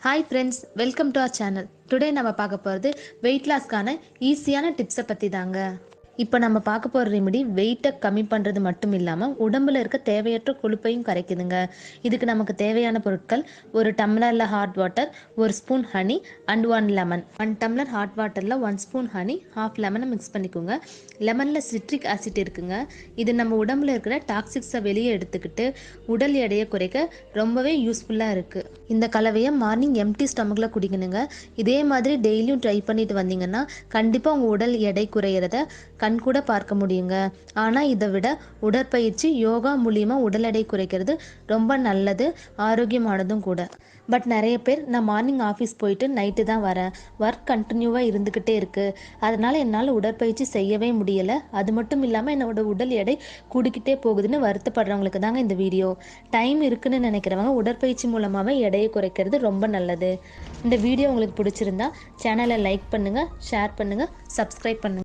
Hi friends welcome to our channel today நம்ம பார்க்க போகிறது வெயிட் லாஸ்க்கான ஈஸியான டிப்ஸை பற்றி தாங்க இப்போ நம்ம பார்க்க போகிற ரெமெடி வெயிட்டை கம்மி பண்ணுறது மட்டும் இல்லாமல் உடம்புல இருக்க தேவையற்ற கொழுப்பையும் கரைக்குதுங்க இதுக்கு நமக்கு தேவையான பொருட்கள் ஒரு டம்ளரில் ஹாட் வாட்டர் ஒரு spoon honey and one lemon one tumbler hot வாட்டரில் ஒன் ஸ்பூன் ஹனி ஹாஃப் லெமனை மிக்ஸ் பண்ணிக்கோங்க. லெமனில் சிட்ரிக் ஆசிட் இருக்குங்க. இது நம்ம உடம்புல இருக்கிற டாக்ஸிக்ஸை வெளியே எடுத்துக்கிட்டு உடல் எடையை குறைக்க ரொம்பவே யூஸ்ஃபுல்லாக இருக்குது இந்த கலவையை மார்னிங் எம்டி ஸ்டமக்கில் குடிக்கணுங்க. இதே மாதிரி டெய்லியும் ட்ரை பண்ணிட்டு வந்தீங்கன்னா கண்டிப்பாக உங்கள் உடல் எடை குறையிறத கண் கூட பார்க்க முடியுங்க. ஆனால் இதை விட உடற்பயிற்சி யோகா மூலியமாக உடல் எடை குறைக்கிறது ரொம்ப நல்லது ஆரோக்கியமானதும் கூட. பட் நிறைய பேர் நான் மார்னிங் ஆஃபீஸ் போயிட்டு நைட்டு தான் வரேன். ஒர்க் கண்டினியூவாக இருந்துக்கிட்டே இருக்குது அதனால் என்னால் உடற்பயிற்சி செய்யவே முடியலை. அது மட்டும் இல்லாமல் என்னோடய உடல் எடை கூடிக்கிட்டே போகுதுன்னு வருத்தப்படுறவங்களுக்கு தாங்க இந்த வீடியோ. டைம் இருக்குன்னு நினைக்கிறவங்க உடற்பயிற்சி மூலமாகவே எடையை குறைக்கிறது ரொம்ப நல்லது. இந்த வீடியோ உங்களுக்கு பிடிச்சிருந்தா சேனலை லைக் பண்ணுங்கள் ஷேர் பண்ணுங்கள் சப்ஸ்கிரைப் பண்ணுங்கள்